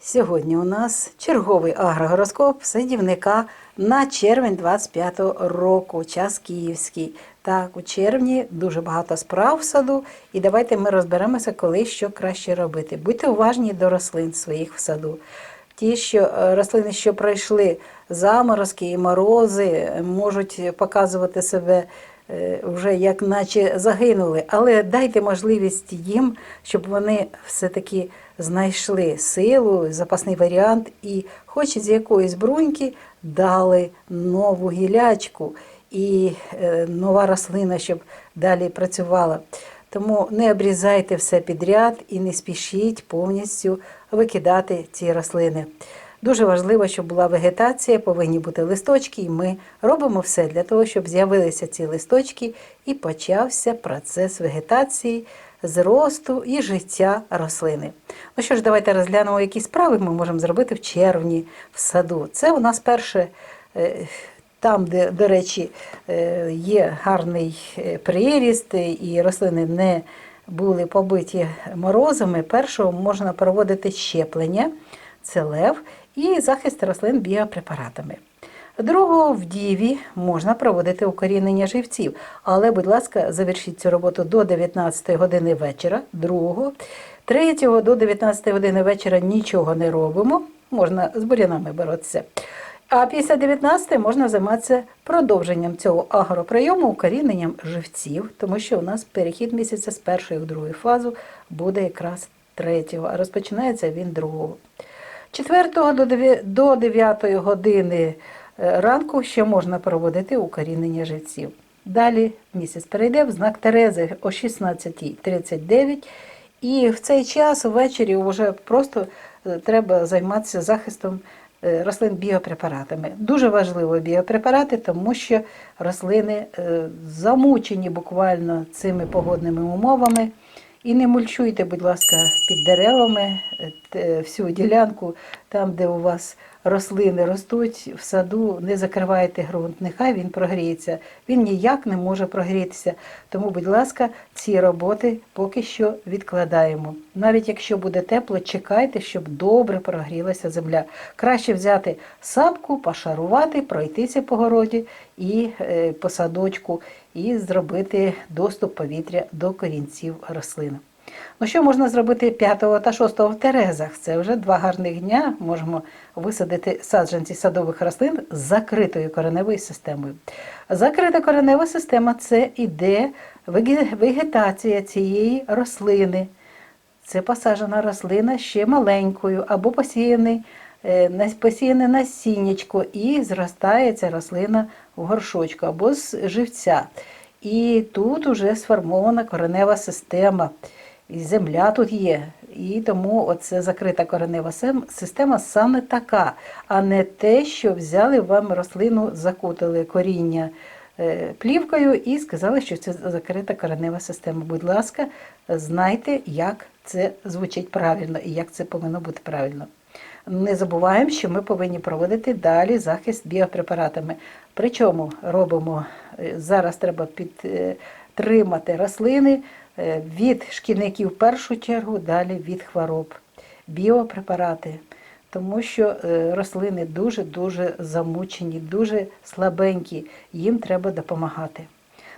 Сьогодні у нас черговий агрогороскоп садівника на червень 25-го року, час київський. Так, у червні дуже багато справ в саду, і давайте ми розберемося, коли що краще робити. Будьте уважні до рослин своїх в саду. Ті, що е, рослини, що пройшли заморозки і морози, е, можуть показувати себе вже як наче загинули, але дайте можливість їм, щоб вони все-таки знайшли силу, запасний варіант, і хоч з якоїсь бруньки дали нову гілячку і е, нова рослина, щоб далі працювала. Тому не обрізайте все підряд і не спішіть повністю викидати ці рослини. Дуже важливо, щоб була вегетація, повинні бути листочки, і ми робимо все для того, щоб з'явилися ці листочки і почався процес вегетації, зросту і життя рослини. Ну що ж, давайте розглянемо, які справи ми можемо зробити в червні в саду. Це у нас перше. е, Там, де, до речі, е, є гарний е, приріст і рослини не були побиті морозами, першого можна проводити щеплення, це лев, і захист рослин біопрепаратами. Другого в діві можна проводити укорінення живців, але, будь ласка, завершіть цю роботу до 19 години вечора, другого. Третього до 19 години вечора нічого не робимо, можна з бурянами боротися. А після 19 можна займатися продовженням цього агроприйому, укоріненням живців, тому що у нас перехід місяця з першої в другу фазу буде якраз третього, а розпочинається він другого. 4 до 9 години е, ранку ще можна проводити укорінення живців. Далі місяць перейде в знак Терези о 16.39 і в цей час ввечері вже просто е, треба займатися захистом е, рослин біопрепаратами. Дуже важливо біопрепарати, тому що рослини замучені буквально цими погодними умовами. І не мульчуйте, будь ласка, під деревами е, всю ділянку, там, де у вас рослини ростуть, в саду не закривайте ґрунт, нехай він прогріється. Він ніяк не може прогрітися. Тому, будь ласка, ці роботи поки що відкладаємо. Навіть якщо буде тепло, чекайте, щоб добре прогрілася земля. Краще взяти сапку, пошарувати, пройтися по городі і е, по садочку, і зробити доступ повітря до корінців рослин. Ну що можна зробити 5 та 6 в Терезах? Це вже два гарних дня. Можемо висадити саджанці садових рослин з закритою кореневою системою. Закрита коренева система це іде вегетація цієї рослини. Це посаджена рослина ще маленькою або посіяний, е, посіяне насіннячко і зростає ця рослина в горшочку або з живця. І тут уже сформована коренева система. І земля тут є. І тому оце закрита коренева система саме така, а не те, що взяли вам рослину, закутали коріння е, плівкою і сказали, що це закрита коренева система. Будь ласка, знайте, як це звучить правильно і як це повинно бути правильно. Не забуваємо, що ми повинні проводити далі захист біопрепаратами. Причому робимо е, зараз треба підтримати рослини від шкідників в першу чергу, далі від хвороб, біопрепарати. Тому що е, рослини дуже-дуже замучені, дуже слабенькі, їм треба допомагати.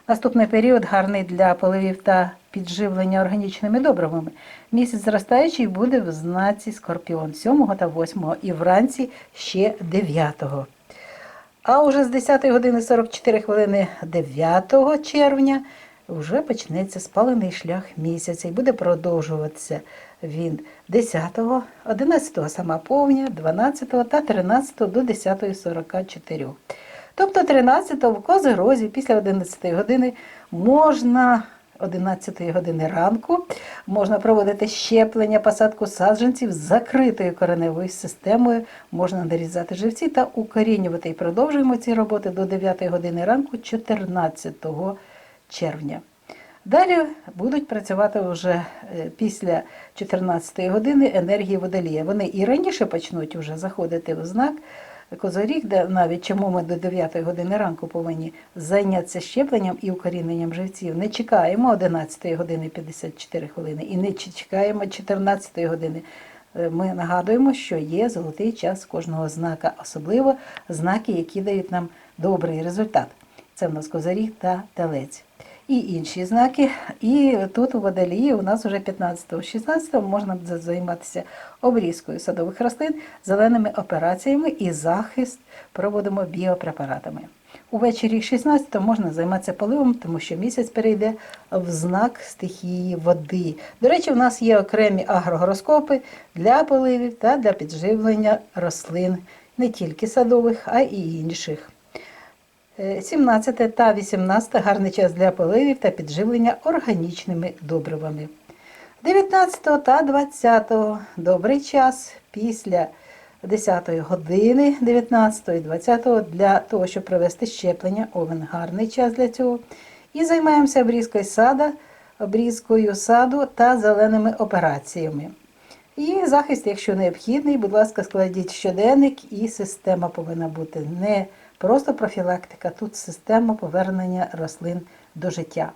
Наступний період гарний для поливів та підживлення органічними добривами. Місяць зростаючий буде в знаці Скорпіон 7 та 8 і вранці ще 9. А уже з 10 години 44 хвилини 9 червня вже почнеться спалений шлях місяця і буде продовжуватися він 10, 11 сама повня, 12 та 13 до 10.44. Тобто 13 в Козирозі після 11 години можна 11 години ранку можна проводити щеплення, посадку саджанців з закритою кореневою системою, можна нарізати живці та укорінювати. І продовжуємо ці роботи до 9 години ранку 14 червня. Далі будуть працювати вже е, після 14 години енергії водолія. Вони і раніше почнуть вже заходити в знак Козоріг, де навіть чому ми до 9 години ранку повинні зайнятися щепленням і укоріненням живців. Не чекаємо 11 години 54 хвилини і не чекаємо 14 години. Е, Ми нагадуємо, що є золотий час кожного знака, особливо знаки, які дають нам добрий результат. Це в нас козаріг та телець. І інші знаки. І тут у водолії у нас вже 15-16 можна займатися обрізкою садових рослин, зеленими операціями і захист проводимо біопрепаратами. Увечері 16 можна займатися поливом, тому що місяць перейде в знак стихії води. До речі, у нас є окремі агрогороскопи для поливів та для підживлення рослин не тільки садових, а й інших. Е, 17 та 18 гарний час для поливів та підживлення органічними добривами. 19 та 20 добрий час після 10 години 19 і 20 для того, щоб провести щеплення. Овен гарний час для цього. І займаємося обрізкою сада, обрізкою саду та зеленими операціями. І захист, якщо необхідний, будь ласка, складіть щоденник, і система повинна бути не просто профілактика, тут система повернення рослин до життя.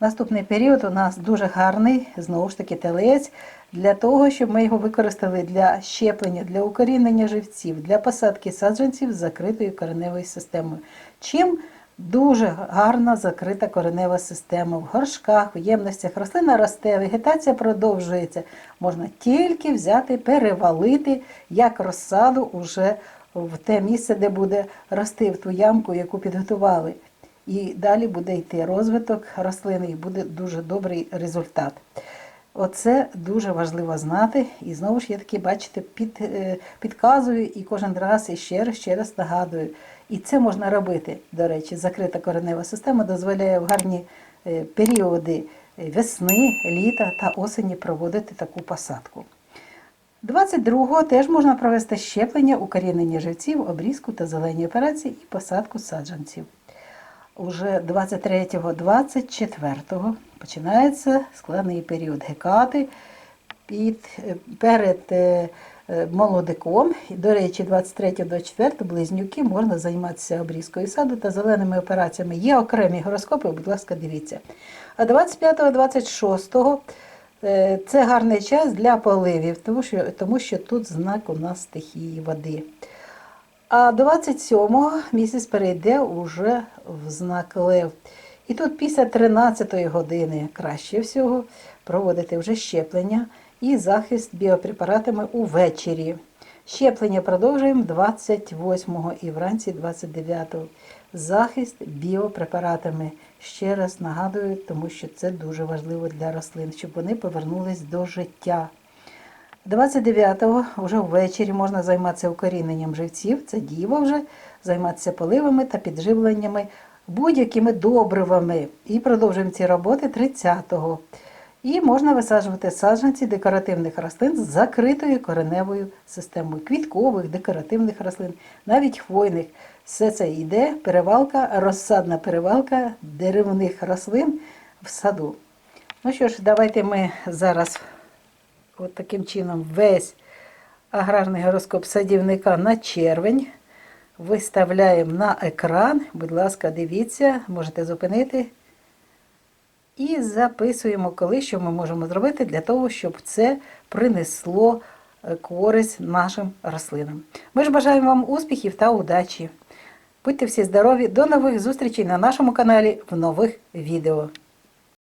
Наступний період у нас дуже гарний, знову ж таки, телець, для того, щоб ми його використали для щеплення, для укорінення живців, для посадки саджанців з закритою кореневою системою. Чим дуже гарна закрита коренева система в горшках, в ємностях. Рослина росте, вегетація продовжується. Можна тільки взяти, перевалити як розсаду уже в те місце, де буде рости в ту ямку, яку підготували. І далі буде йти розвиток рослини, і буде дуже добрий результат. Оце дуже важливо знати. І знову ж я таки, бачите, під, е, підказую і кожен раз і ще раз, ще раз нагадую. І це можна робити. До речі, закрита коренева система дозволяє в гарні е, періоди е, весни, літа та осені проводити таку посадку. 22-го теж можна провести щеплення, укорінення живців, обрізку та зелені операції і посадку саджанців. Уже 23-24 починається складний період гекати під, перед е, е, молодиком. До речі, 23-24 близнюки можна займатися обрізкою саду та зеленими операціями. Є окремі гороскопи, будь ласка, дивіться. А 25-26 е, це гарний час для поливів, тому що, тому що тут знак у нас стихії води. А 27-го місяць перейде уже в знак Лев. І тут після 13-ї години краще всього проводити вже щеплення і захист біопрепаратами увечері. Щеплення продовжуємо 28-го і вранці 29-го. Захист біопрепаратами. Ще раз нагадую, тому що це дуже важливо для рослин, щоб вони повернулись до життя. 29-го вже ввечері можна займатися укоріненням живців, це діво вже, займатися поливами та підживленнями будь-якими добривами. І продовжуємо ці роботи 30-го. І можна висаджувати саджанці декоративних рослин з закритою кореневою системою, квіткових, декоративних рослин, навіть хвойних. Все це йде перевалка, розсадна перевалка деревних рослин в саду. Ну що ж, давайте ми зараз от таким чином весь аграрний гороскоп садівника на червень виставляємо на екран. Будь ласка, дивіться, можете зупинити. І записуємо, коли що ми можемо зробити для того, щоб це принесло користь нашим рослинам. Ми ж бажаємо вам успіхів та удачі. Будьте всі здорові! До нових зустрічей на нашому каналі в нових відео.